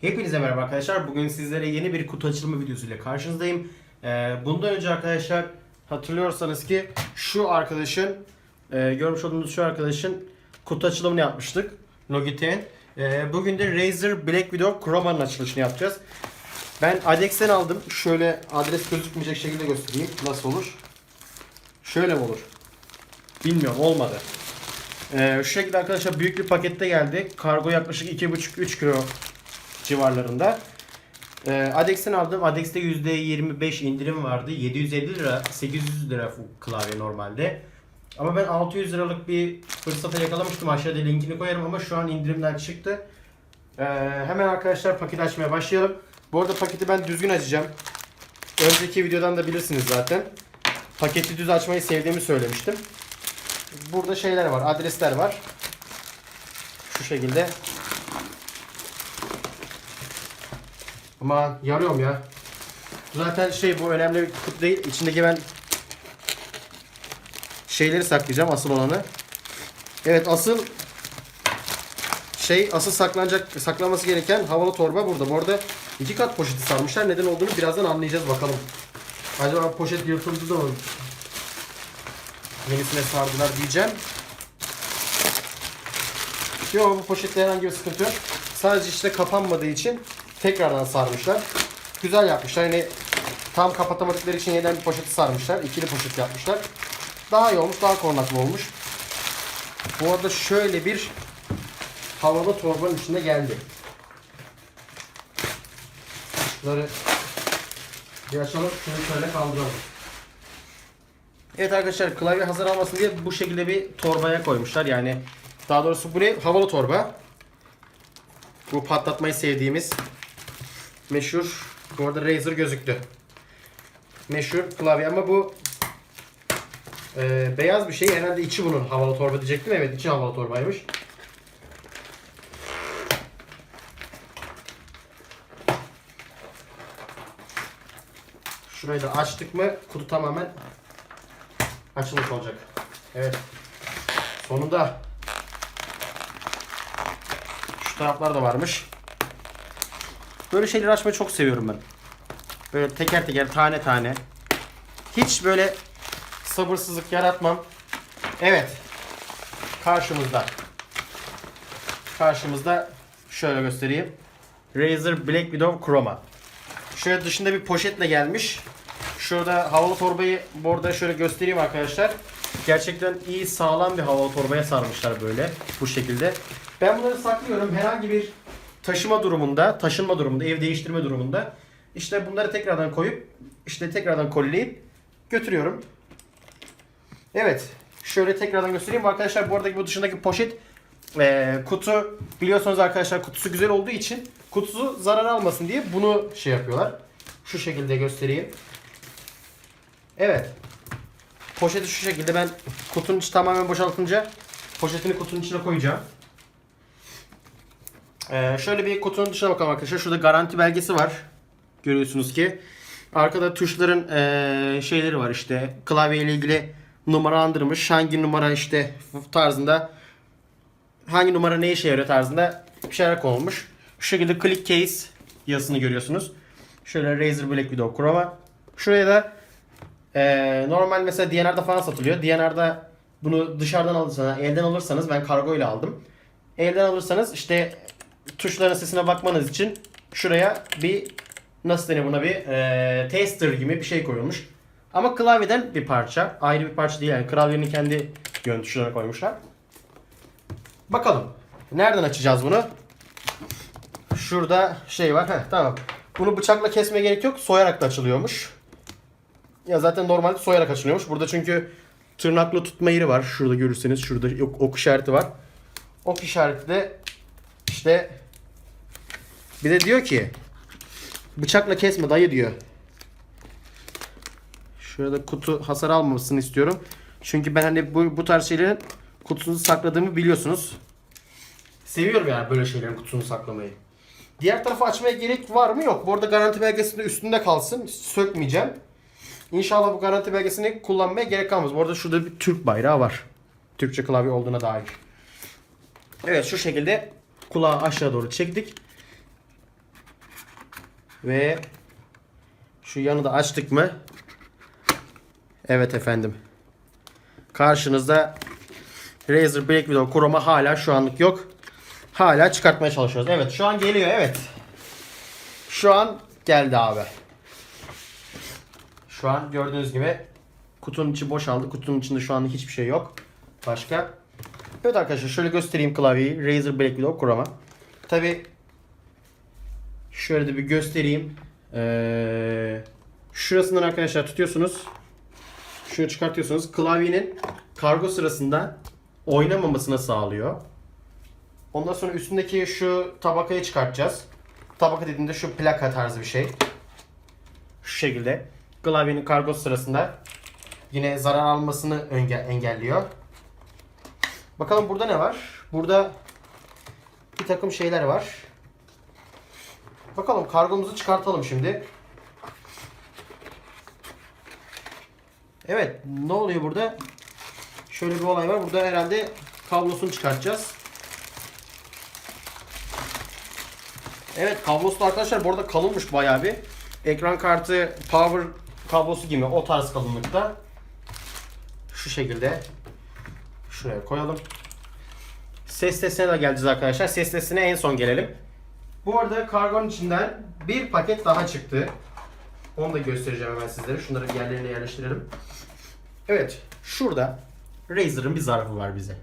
Hepinize merhaba arkadaşlar. Bugün sizlere yeni bir kutu açılımı videosuyla karşınızdayım. Ee, bundan önce arkadaşlar hatırlıyorsanız ki şu arkadaşın e, görmüş olduğunuz şu arkadaşın kutu açılımını yapmıştık. Logitech'in. Ee, bugün de Razer Black Widow Chroma'nın açılışını yapacağız. Ben Adex'ten aldım. Şöyle adres gözükmeyecek şekilde göstereyim. Nasıl olur? Şöyle mi olur? Bilmiyorum olmadı. Ee, şu şekilde arkadaşlar büyük bir pakette geldi. Kargo yaklaşık 2,5-3 kilo civarlarında. Ee, Adex'ten aldım. Adex'te %25 indirim vardı. 750 lira, 800 lira klavye normalde. Ama ben 600 liralık bir fırsata yakalamıştım. Aşağıda linkini koyarım ama şu an indirimden çıktı. Ee, hemen arkadaşlar paket açmaya başlayalım. Bu arada paketi ben düzgün açacağım. Önceki videodan da bilirsiniz zaten. Paketi düz açmayı sevdiğimi söylemiştim. Burada şeyler var, adresler var. Şu şekilde. Ama yarıyorum ya. Zaten şey bu önemli bir kutu değil. İçindeki ben şeyleri saklayacağım asıl olanı. Evet asıl şey asıl saklanacak saklanması gereken havalı torba burada. Bu arada iki kat poşeti sarmışlar. Neden olduğunu birazdan anlayacağız bakalım. Acaba poşet yırtıldı da mı? Yenisine sardılar diyeceğim. Yok bu poşette herhangi bir sıkıntı yok. Sadece işte kapanmadığı için tekrardan sarmışlar. Güzel yapmışlar. Yani tam kapatamadıkları için yeniden bir poşeti sarmışlar. İkili poşet yapmışlar. Daha iyi olmuş, daha korunaklı olmuş. Bu arada şöyle bir havalı torbanın içinde geldi. Şunları bir açalım. Şunu şöyle kaldıralım. Evet arkadaşlar klavye hazır almasın diye bu şekilde bir torbaya koymuşlar. Yani daha doğrusu bu ne? Havalı torba. Bu patlatmayı sevdiğimiz meşhur bu arada Razer gözüktü. Meşhur klavye ama bu e, beyaz bir şey. Herhalde içi bunun havalı torba diyecektim. Evet içi havalı torbaymış. Şurayı da açtık mı kutu tamamen açılmış olacak. Evet. Sonunda şu taraflar da varmış. Böyle şeyleri açmayı çok seviyorum ben. Böyle teker teker tane tane. Hiç böyle sabırsızlık yaratmam. Evet. Karşımızda. Karşımızda şöyle göstereyim. Razer Black Widow Chroma. Şöyle dışında bir poşetle gelmiş. Şurada havalı torbayı bu arada şöyle göstereyim arkadaşlar. Gerçekten iyi sağlam bir havalı torbaya sarmışlar böyle bu şekilde. Ben bunları saklıyorum. Herhangi bir taşıma durumunda, taşınma durumunda, ev değiştirme durumunda işte bunları tekrardan koyup işte tekrardan kolileyip götürüyorum. Evet. Şöyle tekrardan göstereyim. Arkadaşlar bu aradaki bu dışındaki poşet e, kutu biliyorsunuz arkadaşlar kutusu güzel olduğu için kutusu zarar almasın diye bunu şey yapıyorlar. Şu şekilde göstereyim. Evet. Poşeti şu şekilde ben kutunun içi tamamen boşaltınca poşetini kutunun içine koyacağım. Ee, şöyle bir kutunun dışına bakalım arkadaşlar. Şurada garanti belgesi var. Görüyorsunuz ki. Arkada tuşların ee, şeyleri var işte. Klavye ile ilgili numaralandırmış. Hangi numara işte tarzında hangi numara ne işe yarıyor tarzında bir şeyler konulmuş. Şu şekilde click case yazısını görüyorsunuz. Şöyle Razer Black Widow Chroma. Şuraya da ee, normal mesela DNR'da falan satılıyor. DNR'da bunu dışarıdan alırsanız, elden alırsanız ben kargo ile aldım. Elden alırsanız işte tuşların sesine bakmanız için şuraya bir nasıl denir buna bir ee, tester gibi bir şey koyulmuş. Ama klavyeden bir parça. Ayrı bir parça değil yani. Klavyenin kendi yön tuşlarına koymuşlar. Bakalım. Nereden açacağız bunu? Şurada şey var. Heh, tamam. Bunu bıçakla kesmeye gerek yok. Soyarak da açılıyormuş. Ya zaten normalde soyarak açılıyormuş. Burada çünkü tırnaklı tutma yeri var. Şurada görürseniz şurada ok işareti var. Ok işareti de işte bir de diyor ki bıçakla kesme dayı diyor. Şurada kutu hasar almamasını istiyorum. Çünkü ben hani bu, bu tarz şeylerin kutusunu sakladığımı biliyorsunuz. Seviyorum yani böyle şeylerin kutusunu saklamayı. Diğer tarafı açmaya gerek var mı? Yok. Bu arada garanti belgesi de üstünde kalsın. Sökmeyeceğim. İnşallah bu garanti belgesini kullanmaya gerek kalmaz. Bu arada şurada bir Türk bayrağı var. Türkçe klavye olduğuna dair. Evet şu şekilde kulağı aşağı doğru çektik. Ve şu yanı da açtık mı? Evet efendim. Karşınızda Razer Black Widow Chroma hala şu anlık yok. Hala çıkartmaya çalışıyoruz. Evet şu an geliyor evet. Şu an geldi abi. Şu an gördüğünüz gibi kutunun içi boşaldı. Kutunun içinde şu anlık hiçbir şey yok. Başka. Evet arkadaşlar şöyle göstereyim klavyeyi. Razer Black Widow Chroma. Tabi şöyle de bir göstereyim. Ee, şurasından arkadaşlar tutuyorsunuz. Şunu çıkartıyorsunuz. Klavyenin kargo sırasında oynamamasını sağlıyor. Ondan sonra üstündeki şu tabakayı çıkartacağız. Tabaka dediğimde şu plaka tarzı bir şey. Şu şekilde. Klavyenin kargo sırasında yine zarar almasını engelliyor. Bakalım burada ne var? Burada bir takım şeyler var. Bakalım kargomuzu çıkartalım şimdi. Evet ne oluyor burada? Şöyle bir olay var. Burada herhalde kablosunu çıkartacağız. Evet kablosu da arkadaşlar bu arada kalınmış bayağı bir. Ekran kartı power kablosu gibi o tarz kalınlıkta. Şu şekilde. Şuraya koyalım. Ses testine de geleceğiz arkadaşlar. Ses testine en son gelelim. Bu arada kargonun içinden bir paket daha çıktı. Onu da göstereceğim hemen sizlere. Şunları yerlerine yerleştirelim. Evet. Şurada Razer'ın bir zarfı var bize.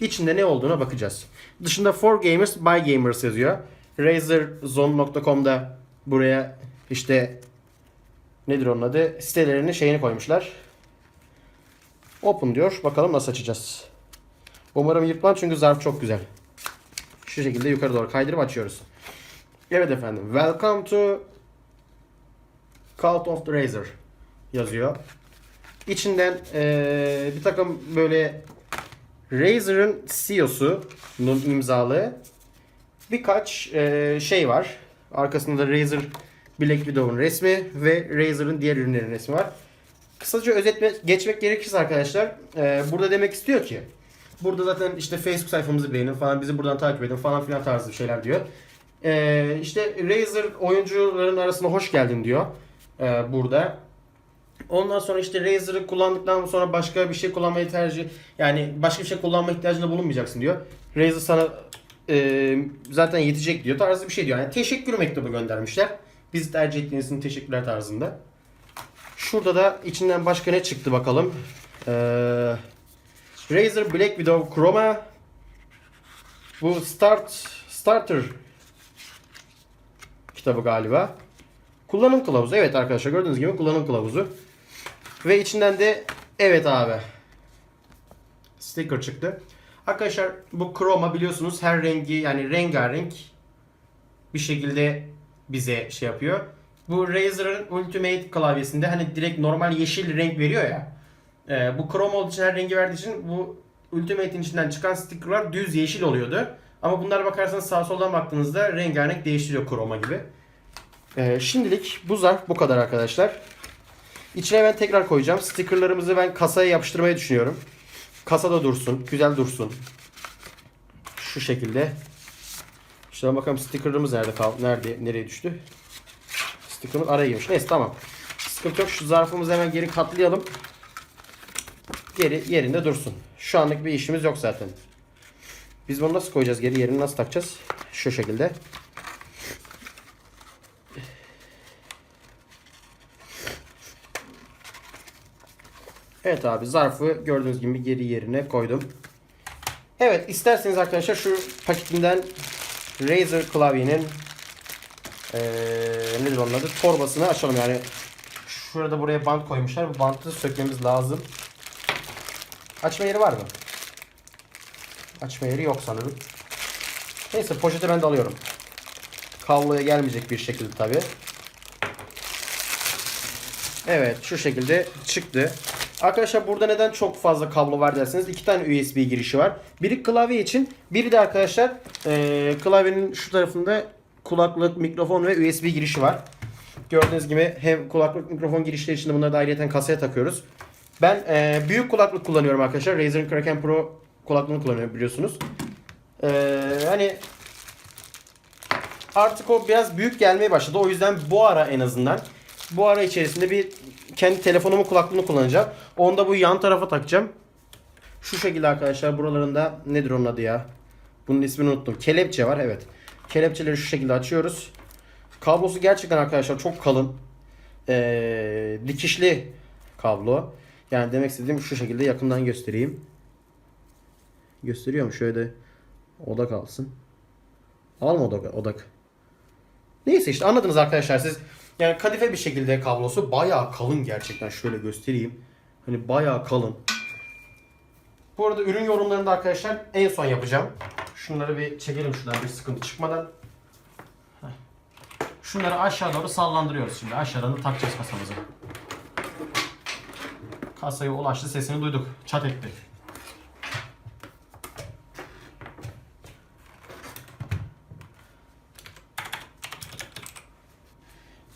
İçinde ne olduğuna bakacağız. Dışında for gamers by gamers yazıyor. Razerzone.com'da buraya işte nedir onun adı sitelerinin şeyini koymuşlar. Open diyor. Bakalım nasıl açacağız. Umarım yırtmam çünkü zarf çok güzel. Şu şekilde yukarı doğru kaydırıp açıyoruz. Evet efendim. Welcome to Cult of the Razor yazıyor. İçinden eee, bir takım böyle Razer'ın CEO'sunun imzalı birkaç eee, şey var. Arkasında Razer Black Widow'un resmi ve Razer'ın diğer ürünlerin resmi var. Kısaca özetle geçmek gerekirse arkadaşlar eee, burada demek istiyor ki burada zaten işte Facebook sayfamızı beğenin falan bizi buradan takip edin falan filan tarzı şeyler diyor. Eee işte Razer oyuncuların arasına hoş geldin diyor eee, burada. Ondan sonra işte Razer'ı kullandıktan sonra başka bir şey kullanmayı tercih yani başka bir şey kullanma ihtiyacında bulunmayacaksın diyor. Razer sana e, zaten yetecek diyor tarzı bir şey diyor. Yani teşekkür mektubu göndermişler. Bizi tercih ettiğiniz için teşekkürler tarzında. Şurada da içinden başka ne çıktı bakalım. Ee, Razer Black Widow Chroma bu Start Starter kitabı galiba. Kullanım kılavuzu. Evet arkadaşlar gördüğünüz gibi kullanım kılavuzu. Ve içinden de evet abi. Sticker çıktı. Arkadaşlar bu Chroma biliyorsunuz her rengi yani rengarenk bir şekilde bize şey yapıyor. Bu Razer'ın Ultimate klavyesinde hani direkt normal yeşil renk veriyor ya. Ee, bu Chrome olduğu için her rengi verdiği için bu Ultimate'in içinden çıkan stickerlar düz yeşil oluyordu. Ama bunlara bakarsanız sağ soldan baktığınızda rengarenk değiştiriyor Chroma gibi. Ee, şimdilik bu zarf bu kadar arkadaşlar. İçine ben tekrar koyacağım. Stickerlarımızı ben kasaya yapıştırmayı düşünüyorum. Kasada dursun. Güzel dursun. Şu şekilde. Şuradan bakalım stickerlarımız nerede kaldı? Nerede? Nereye düştü? Stickerımız araya girmiş. Neyse tamam. Sıkıntı yok. Şu zarfımızı hemen geri katlayalım. Geri yerinde dursun. Şu anlık bir işimiz yok zaten. Biz bunu nasıl koyacağız geri? Yerini nasıl takacağız? Şu şekilde. Evet abi zarfı gördüğünüz gibi geri yerine koydum. Evet isterseniz arkadaşlar şu paketinden Razer klavyenin ee, nedir onun adı torbasını açalım yani şurada buraya bant koymuşlar bu bantı sökmemiz lazım. Açma yeri var mı? Açma yeri yok sanırım. Neyse poşeti ben de alıyorum. Kabloya gelmeyecek bir şekilde tabi. Evet şu şekilde çıktı. Arkadaşlar burada neden çok fazla kablo var derseniz iki tane USB girişi var. Biri klavye için, biri de arkadaşlar eee, klavyenin şu tarafında kulaklık, mikrofon ve USB girişi var. Gördüğünüz gibi hem kulaklık, mikrofon girişleri için de bunları da ayrıca kasaya takıyoruz. Ben eee, büyük kulaklık kullanıyorum arkadaşlar. Razer'ın Kraken Pro kulaklığını kullanıyorum biliyorsunuz. Eee, hani artık o biraz büyük gelmeye başladı. O yüzden bu ara en azından bu ara içerisinde bir kendi telefonumun kulaklığını kullanacağım. Onu da bu yan tarafa takacağım. Şu şekilde arkadaşlar buralarında nedir onun adı ya? Bunun ismini unuttum. Kelepçe var evet. Kelepçeleri şu şekilde açıyoruz. Kablosu gerçekten arkadaşlar çok kalın. Ee, dikişli kablo. Yani demek istediğim şu şekilde yakından göstereyim. Gösteriyor mu? Şöyle odak alsın. Alma odak. odak. Neyse işte anladınız arkadaşlar siz. Yani kadife bir şekilde kablosu bayağı kalın gerçekten. Şöyle göstereyim. Hani bayağı kalın. Bu arada ürün yorumlarını da arkadaşlar en son yapacağım. Şunları bir çekelim şuradan bir sıkıntı çıkmadan. Şunları aşağı doğru sallandırıyoruz şimdi. Aşağıdan da takacağız kasamızı. Kasaya ulaştı sesini duyduk. Çat etti.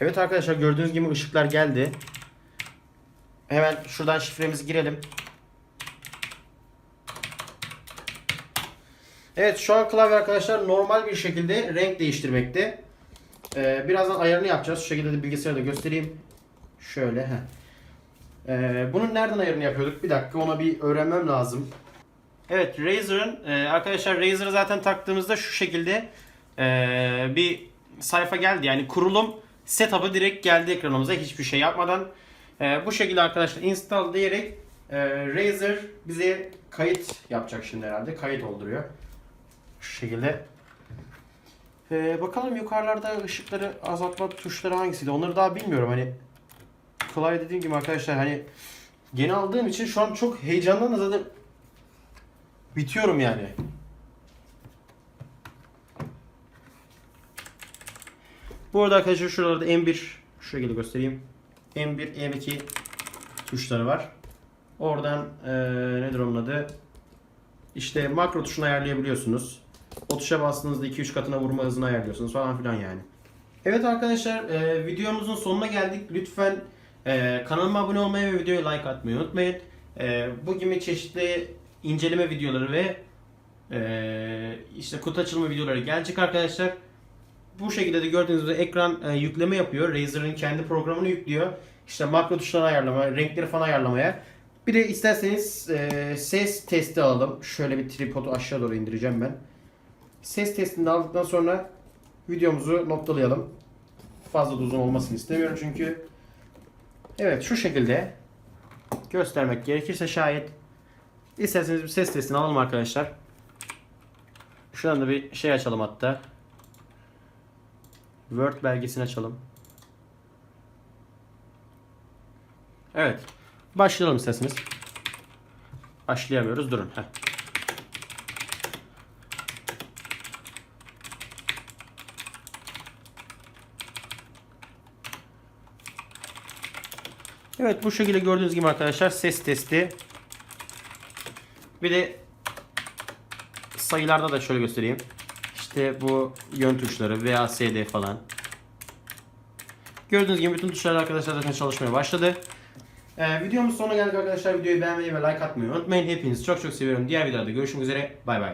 Evet arkadaşlar gördüğünüz gibi ışıklar geldi. Hemen şuradan şifremizi girelim. Evet şu an klavye arkadaşlar normal bir şekilde renk değiştirmekte. Ee, birazdan ayarını yapacağız. Şu şekilde de bilgisayarda göstereyim. Şöyle. Heh. Ee, bunun nereden ayarını yapıyorduk? Bir dakika ona bir öğrenmem lazım. Evet Razer'ın e, arkadaşlar Razer'ı zaten taktığımızda şu şekilde e, bir sayfa geldi. Yani kurulum setup'ı direkt geldi ekranımıza hiçbir şey yapmadan. E, bu şekilde arkadaşlar install diyerek e, Razer bize kayıt yapacak şimdi herhalde. Kayıt olduruyor. Şu şekilde. E, bakalım yukarılarda ışıkları azaltma tuşları hangisiydi? Onları daha bilmiyorum. Hani klavye dediğim gibi arkadaşlar hani yeni aldığım için şu an çok heyecandan da zaten bitiyorum yani. Bu arada arkadaşlar şuralarda M1 şu şekilde göstereyim. M1, M2 tuşları var. Oradan eee nedir onun adı? İşte makro tuşunu ayarlayabiliyorsunuz. O tuşa bastığınızda 2-3 katına vurma hızını ayarlıyorsunuz falan filan yani. Evet arkadaşlar eee, videomuzun sonuna geldik. Lütfen eee, kanalıma abone olmayı ve videoya like atmayı unutmayın. Eee, bu gibi çeşitli inceleme videoları ve eee, işte kutu açılma videoları gelecek arkadaşlar. Bu şekilde de gördüğünüz gibi ekran e, yükleme yapıyor. Razer'ın kendi programını yüklüyor. İşte makro tuşlarını ayarlama, renkleri falan ayarlamaya. Bir de isterseniz e, ses testi alalım. Şöyle bir tripodu aşağı doğru indireceğim ben. Ses testini aldıktan sonra videomuzu noktalayalım. Fazla da uzun olmasını istemiyorum çünkü. Evet şu şekilde göstermek gerekirse şayet isterseniz bir ses testini alalım arkadaşlar. Şuradan da bir şey açalım hatta. Word belgesini açalım. Evet. Başlayalım isterseniz. Başlayamıyoruz. Durun. Heh. Evet bu şekilde gördüğünüz gibi arkadaşlar ses testi. Bir de sayılarda da şöyle göstereyim. İşte bu yön tuşları VASD falan. Gördüğünüz gibi bütün tuşlar arkadaşlar zaten çalışmaya başladı. Ee, videomuz sonuna geldik arkadaşlar. Videoyu beğenmeyi ve like atmayı unutmayın. Hepinizi çok çok seviyorum. Diğer videoda görüşmek üzere. Bay bay.